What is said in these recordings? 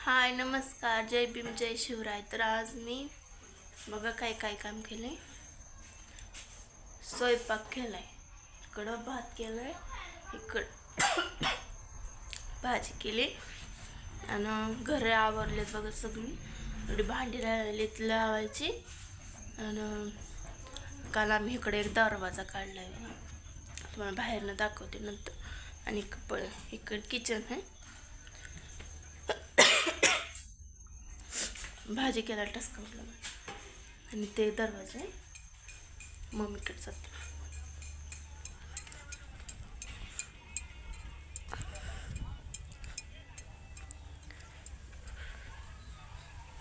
हाय नमस्कार. जय भीम जय शिवराय. तर आज मी बघा काय काय काम केलंय. स्वयंपाक केलाय. इकडं भात केलाय. इकडं भाजी केली. आणि घरे आवरलेत बघा सगळी. एवढी भांडी राहिलेत लावायची. आणि काल आम्ही इकडे एक दरवाजा काढलाय आहे तुम्हाला बाहेरनं दाखवते नंतर. आणि इकडं इकडं किचन आहे. भाजी केला टसकावलं आणि ते दरवाजे मम्मीकडे जाते.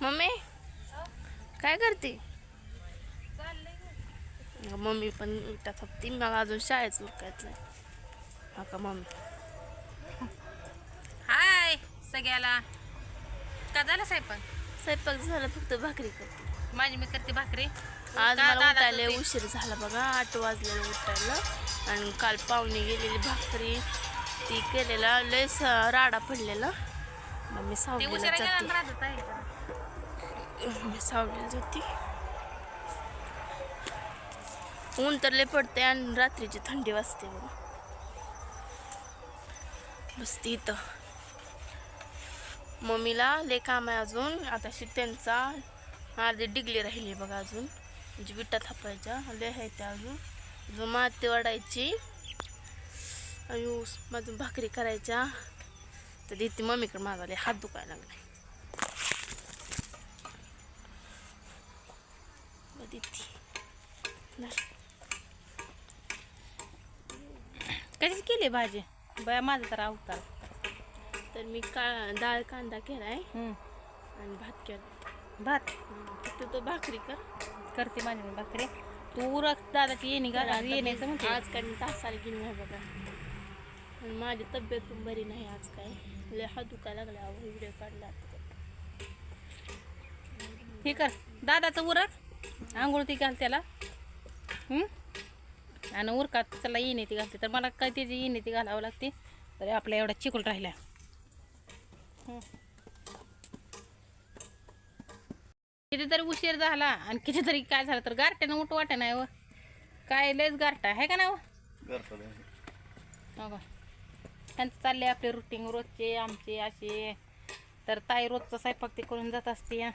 मम्मी काय करते? मम्मी पण विटा थपती मला अजून शाळेत उरकायचं हा का मम्मी? हाय सगळ्याला. का झालं स्वयंपाक स्वयंपाक झाला फक्त भाकरी करते. माझी मी करते भाकरी. आज का मला दादा उठायला करते? उशीर झाला बघा आठ वाजलेलं उठायला. आणि काल पाहुणे गेलेली भाकरी ती केलेला लय स- राडा पडलेला. मग मी ते सावलीला उशिरा गेला जाते. ना. मी सावलीला जाते. ऊन तर लय पडते आणि रात्रीची थंडी वाजते बघा. बसते इथं. मम्मीला लय काम आहे अजून. आता शी त्यांचा अर्धी डिगली राहिली बघा अजून. म्हणजे विटा थापायच्या. लय आहे त्या अजून. अजून माती वाढायची. अजून ऊस भाकरी करायच्या. तर ती मम्मीकडे माझा हात दुखायला लागला मग कशीच केली भाजी? बया माझं तर अवतार. तर मी का डाळ कांदा केलाय. हम्म. आणि भात केला भात? तू तो भाकरी कर. करते माझी मी भाकरी. तू उरक दादाची येणे का येण्याचं म्हणते. आज काय मी तासाला गेली नाही बघा. आणि माझी तब्येत पण बरी नाही आज काय. लय हात दुखायला लागला व्हिडिओ काढला आता. हे कर दादाचं उरक. आंघोळ ती घाल त्याला? आणि उरकात चला येणे ती घालते. तर मला काय त्याची येणे ती घालावं लागते. तरी आपला एवढा चिकूल राहिला. कितीतरी उशीर झाला आणि कितीतरी काय झालं तर गारट्यानं उठ वाटा नाही व. काय लयच गारटा आहे का नाही व? हो त्यांचं चालले आपले रुटीन रोजचे आमचे असे. तर ताई रोजचा स्वयंपाक ते करून जात असते.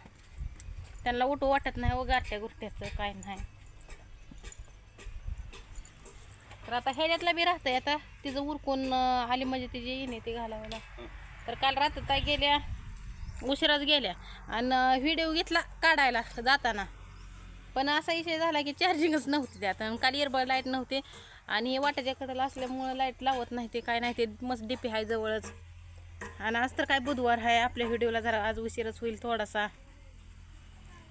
त्यांना उठू वाटत नाही व गारट्या गुरट्याचं काय नाही. तर आता ह्याच्यातलं बी राहतंय आता. तिचं उरकून आली म्हणजे तिची येणे ते घालावं. तर काल रात्री गेल्या उशिराच गेल्या. आणि व्हिडिओ घेतला काढायला जाताना. पण असा विषय झाला की चार्जिंगच नव्हती त्यात. आणि काल इयरबड लाइट नव्हते. आणि हे वाट्याच्या कडेला असल्यामुळं लाइट लावत नाही ते काय नाही ते मस्त डीपी आहे जवळच. आणि आज तर काय बुधवार आहे आपल्या व्हिडिओला जरा आज उशीरच होईल थोडासा.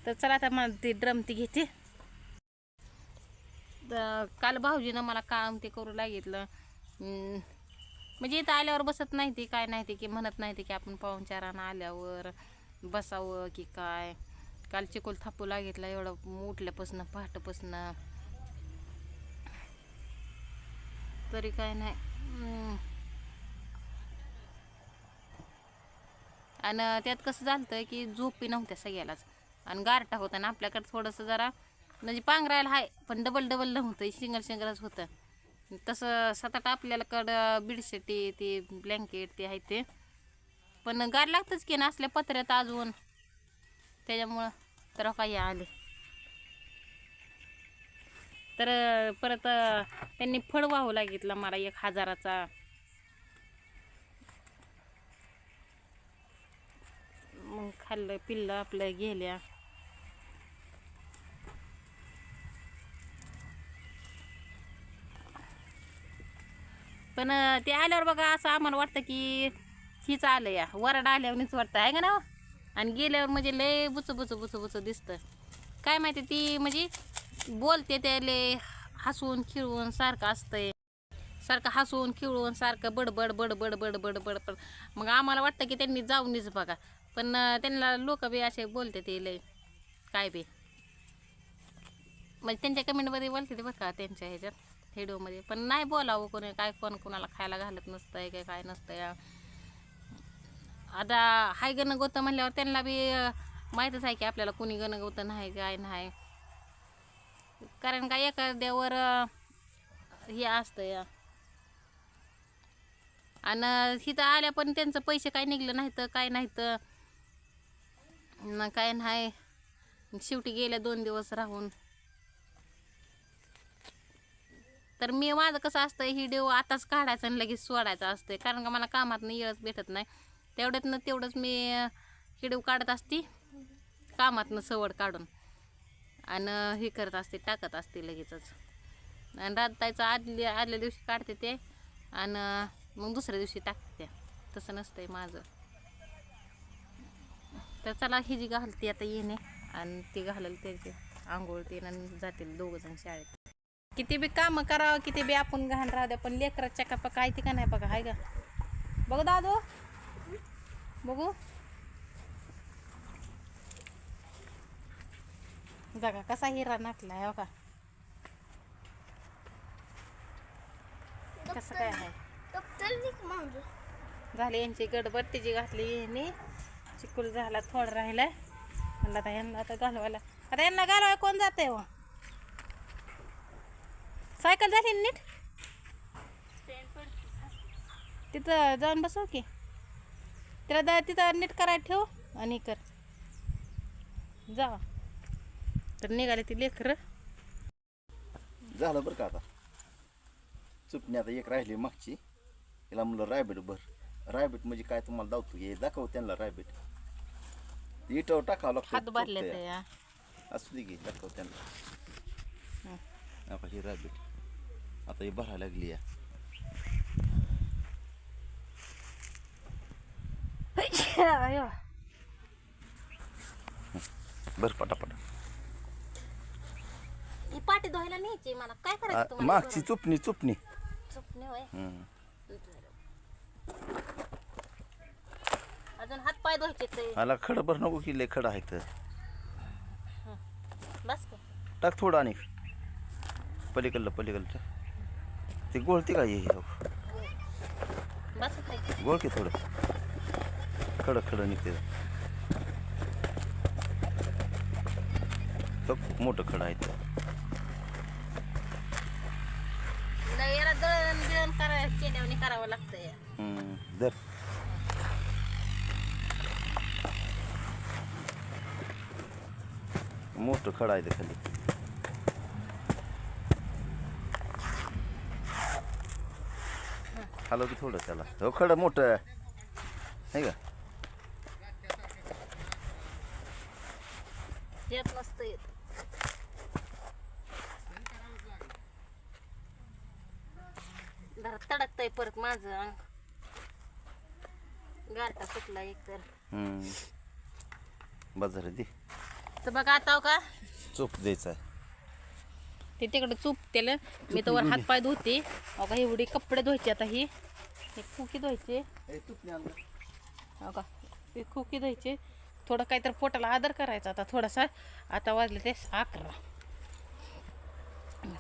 तर चला आता मला ती ड्रम ती घेते. तर काल भाऊजीनं मला काम ते करू लागितलं. म्हणजे इथं आल्यावर बसत नाही ती काय नाही ते की म्हणत नाही ते की आपण पाहुणचारानं आल्यावर बसावं की काय? काल चिकोल थापू लागितला एवढं उठल्यापासनं पहाटपासनं. तरी काय नाही. आणि त्यात कसं झालं की झोपी नव्हत्या सगळ्यालाच. आणि गारटा होता ना आपल्याकडं थोडंसं जरा म्हणजे पांघरायला आहे पण डबल डबल नव्हतं सिंगल सिंगलच होतं. तसं सतत आपल्याला कडं बेडशीटी ते ब्लँकेट ते आहे ते. पण गार लागतंच की ना असल्या पत्र्यात अजून. त्याच्यामुळं तर हो काही आले. तर परत त्यांनी फळ वाहू लागितलं मला एक हजाराचा. मग खाल्लं पिल्लं आपलं गेल्या. पण ते आल्यावर बघा असं आम्हाला वाटतं की हीच आलं या. वरड आल्यावरच वाटतं आहे का ना हो? आणि गेल्यावर म्हणजे लय बुच बुच बुच बुच दिसतं. काय माहिती ती म्हणजे बोलते त्याले हसून खिळवून सारखं असतंय. सारखं हसून खिळवून सारखं बडबड बडबड बडबड बडबड. मग आम्हाला वाटतं की त्यांनी जाऊनच बघा. पण त्यांना लोक बी असे बोलते ते लय. काय बी. म्हणजे त्यांच्या कमेंटमध्ये बोलते ते बघा का त्यांच्या ह्याच्यात. व्हिडिओमध्ये पण नाही बोलावं कोणी काय कोण कोणाला खायला घालत नसतंय काय काय नसतंय. आता हाय गणगौतम म्हणल्यावर त्यांना बी माहितच माहीतच आहे की आपल्याला कोणी गण नाही काय नाही. कारण का एखाद्यावर हे असतं या आणि इथं आल्या पण त्यांचं पैसे काय निघलं नाही तर काय नाही तर न काय नाही. शेवटी गेल्या दोन दिवस राहून. तर मी माझं कसं असतं ही देव आताच काढायचं आणि लगेच सोडायचं असतं कारण का मला कामात येळच भेटत नाही. तेवढ्यातनं तेवढंच मी हिडीव काढत असते. कामातनं सवड काढून. आणि हे करत असते टाकत असते लगेचच. आणि रातायचं आदल्या आदल्या दिवशी काढते ते. आणि मग दुसऱ्या दिवशी टाकते. तसं नसतंय माझं. तर चला ही जी घालते आता येणे. आणि ती घालेल त्याचे. आंघोळ ते आणि जातील दोघं जण शाळेत. किती बी कामं करावं किती बी आपण घाण राहू द्या पण लेकराच्या का काय ती का नाही बघा हाय का बघू दादू. बघू. बघा कसा हिरा नाटलाय हो का. कसं काय आहे? झाली यांची गडबड तिची घातली यांनी. चिकूल झाला थोडा राहिलाय. म्हणलं आता यांना आता घालवायला आता यांना घालवाय कोण जाते हो? सायकल झाली ना नीट? तिथं जाऊन बसव की. तिला दा तिथं नीट करायला ठेव आणि कर. जा तर निघाले ती लेकरं. झालं बरं का आता? चुपणी आता एक राहिली मागची. तिला म्हणलं रायबीट भर. रायबीट म्हणजे काय तुम्हाला दावतो? हे दाखव त्यांना रायबीट इटावर टाकावं लागतं हात भरले चुकतंय. ते या. असू दे की दाखव त्यांना. हं. आता ही रायबीट आता ही भरायला लागली या. बर पटापटा ही पाठी धुवायला न्यायची मला काय आ, करायचं तुम्हाला मागची चुपणी चुपणी चुकणे होय. अजून हात पाय धुवायचे ते मला खडं भर नको की लय खडं आहे तर बस का टाक थोडं आणि पलीकडलं पलीकडलं ते गोळती का काय गोळ की थोडं. खडं खडं निघते. तो मोठं खडं आहे ते. करावं हम्म, धर. मोठं खडं आहे ते खाली. हलव की थोडं त्याला. हो खडं मोठं. आहे का? येत नसतं येत. जरा तडकतंय परत माझं अंग. गारटा सुटला एक तर. हम्म. झालं दे तर बघा आता हो का? चोप द्यायचा आहे. ते तिकडे चूप त्याला मी तर वर हात पाय धुते का एवढी कपडे धुवायचे आता ही. हे खुकी धुवायचे. का हे खुकी धुवायचे. थोडं काहीतरी पोटाला आदर करायचा आता थोडासा. आता वाजले ते अकरा.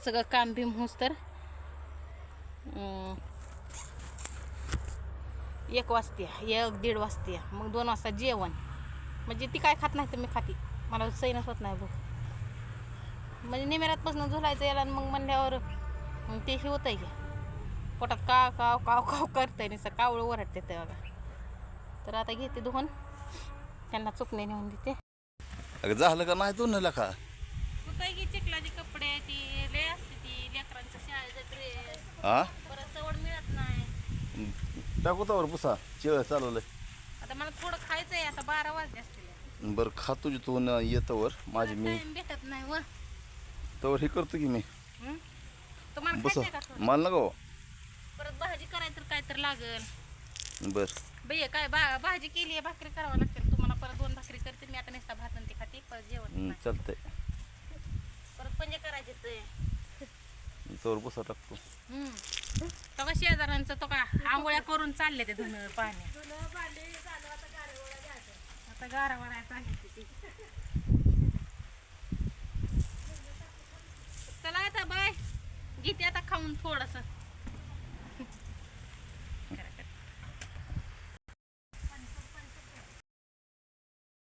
सगळं काम बिम होस तर एक वाजते एक दीड वाजते. मग दोन वाजता जेवण. म्हणजे ती काय खात नाही तर मी खाती. मला सैनच होत नाही भूक म्हणजे निमेरातपासून झुलायचं याला मग म्हणल्यावर मग ते हे होतंय की पोटात का काव काव काव करतंय नुसतं कावळं ओरडते ते बघा. तर आता घेते धुवून त्यांना चुकणे नेऊन देते. अगं झालं का नाही दोन का काय की चिखलाचे कपडे ती लय असते ती लेकरांचं शाळेचं ड्रेस हा परत सवड मिळत नाही. टाकू तर पुसा चिळ चालवलंय. आता मला थोडं खायचं आहे आता बारा वाजले असतील. बरं खा तुझी तू न येतोवर माझी मी. टाइम भेटत नाही व तवर हे करतो की मी. हं? तुम्हाला बस. खायचंय का थोडं? मला नका. परत भाजी करायचं तर काय तर लागल. बर. भैया काय बा भाजी केली आहे भाकरी करावं लागतील तुम्हाला परत दोन भाकरी करते मी आता नुसता भात आणि ते खाते परत जेवण नाही. चालतंय. परत पंजे करायचे ते. तवर पुसा टाकतो. तो का शेजाऱ्यांचं तो का आंघोळ्या करून चालले ते धुणं पाणी. आता गारा वडायचं आहे ते. चला आता बाय. घेते आता खाऊन थोडस.